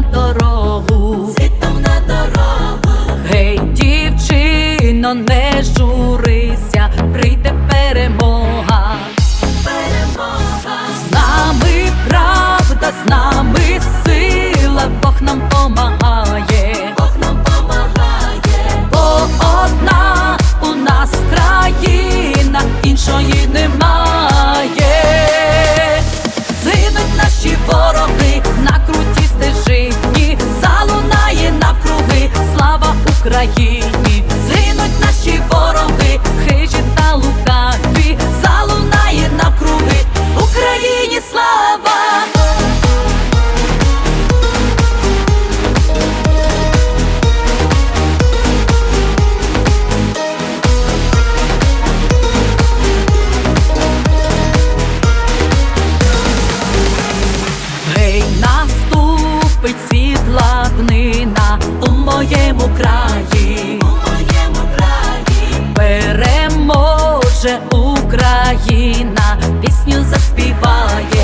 на дорогу, світом на дорогу, гей, дівчино, не журися, прийди. наші вороги, хижі та лукаві залунає навкруг. Україна пісню заспіває.